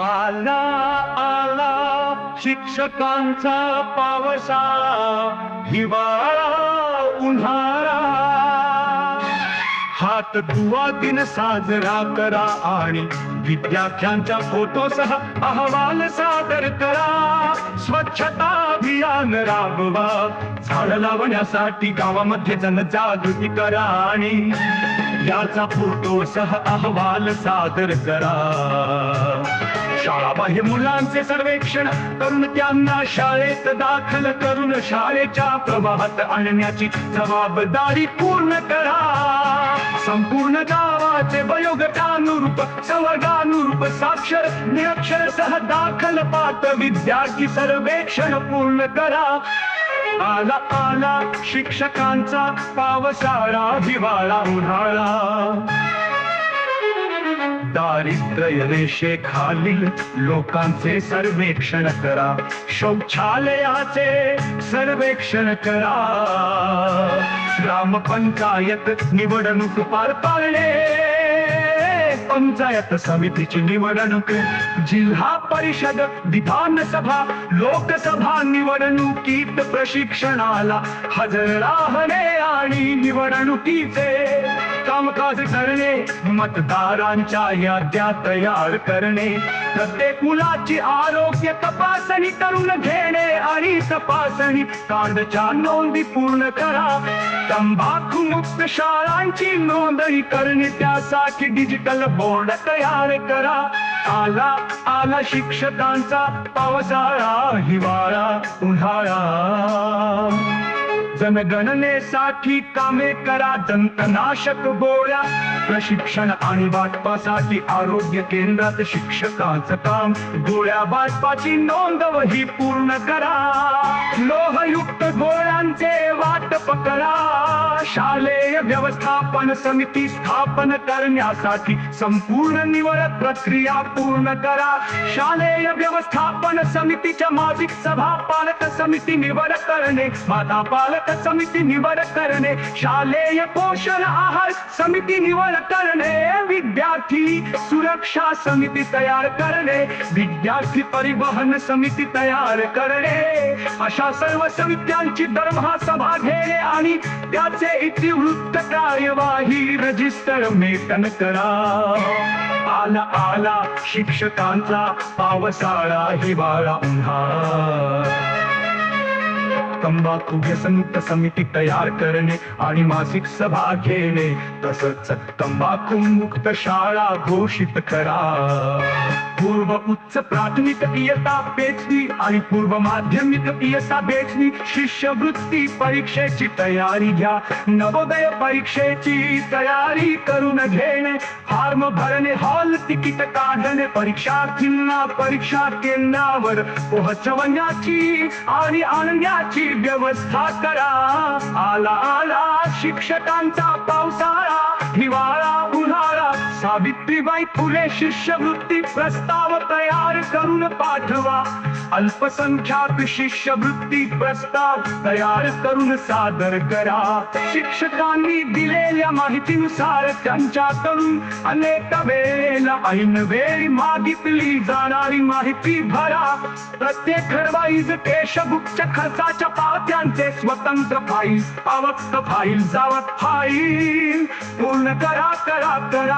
आला आला शिक्षकांचा पावसाळा हिवाळा उन्हाळा. हात धुवा दिन साजरा करा आणि विद्यार्थ्यांच्या फोटोसह अहवाल सादर करा. स्वच्छता अभियान राबवा झाड लावण्यासाठी गावामध्ये जनजागृती करा आणि याचा फोटो सह अहवाल सादर करा. पाहिजे मुलांचे सर्वेक्षण. करून त्यांना शाळेत दाखल करून शाळेच्या प्रवाहात आणण्याची जबाबदारी पूर्ण करा. संपूर्ण गावाचे वयोगटानुरूप सवर्गानुरूप साक्षर निरक्षर सह दाखल पात विद्यार्थी सर्वेक्षण पूर्ण करा. आला आला शिक्षकांचा पावसाळा हिवाळा उन्हाळा. दारिद्र्य रेषेखालील लोकांचे सर्वेक्षण करा. शौचालयाचे सर्वेक्षण करा. ग्रामपंचायत निवडणूक पार पाडणे पंचायत समितीची निवडणूक. जिल्हा परिषद विधानसभा लोकसभा निवडणुकीत प्रशिक्षणाला हजर राहणे आणि निवडणुकीचे कामकाज करणे मतदारांच्या याद्या तयार करणे प्रत्येक मुलाची आरोग्य तपासणी करून घेणे आणि तपासणी कार्डच्या नोंदी पूर्ण करा. तंबाखू मुक्त शाळांची नोंदणी करणे त्यासाठी डिजिटल बोर्ड तयार करा. आला आला शिक्षकांचा पावसाळा हिवाळा उन्हाळा. जनगणनेसाठी कामे करा दंतनाशक गोळ्या. प्रशिक्षण आणि वाटपासाठी आरोग्य केंद्रात शिक्षकाचं काम. गोळ्या वाटपाची नोंद वही पूर्ण करा. लोहयुक्त गोळ्यांचे वाटप करा शालेय व्यवस्थापन समिती स्थापन करण्यासाठी संपूर्ण निवड प्रक्रिया पूर्ण करा. शालेय व्यवस्थापन समितीच्या मासिक सभा पालक समिती निवड करणे माता पालक समिती निवड करणे शालेय पोषण आहार समिती निवड करणे विद्यार्थी सुरक्षा समिती तयार करणे विद्यार्थी परिवहन समिती तयार करणे. अशा सर्व समित्यांची दरमहा सभा घेणे आणि त्याचे इतिवृत्त कार्यवाही रजिस्टर मेटन करा। आला आला शिक्षकांचा पावसाळा हिवाळा उन्हाळा तंबाखू व्यसनमुक्त समिती तयार करणे आणि मासिक सभा घेणे तसंच तंबाखू मुक्त शाळा घोषित करा। पूर्व उच्च प्राथमिक इयता बेचणी आणि पूर्व माध्यमिक इयता बेचणी शिष्यवृत्ती परीक्षेची तयारी घ्या. नवोदय परीक्षेची तयारी करून घेणे. फार्म भरणे हॉल तिकीट काढणे परीक्षार्थींना परीक्षा केंद्रावर पोहोचवण्याची आणि आणण्याची व्यवस्था करा. आला आला शिक्षकांचा पावसाळा हिवाळा सावित्रीबाई फुले शिष्यवृत्ती प्रस्ताव तयार करून पाठवा. अल्पसंख्याक शिष्यवृत्ती प्रस्ताव तयार करून सादर करा. शिक्षकांनी दिलेल्या माहितीनुसार त्यांच्याकडून अनेक वेळेला ऐन वेळी मागितली जाणारी माहिती भरा. प्रत्येक घरवाईज केशबुकच्या खर्चाच्या पावत्यांचे स्वतंत्र फाईल आवक्त फाईल जावत फाईल. पूर्ण करा करा करा.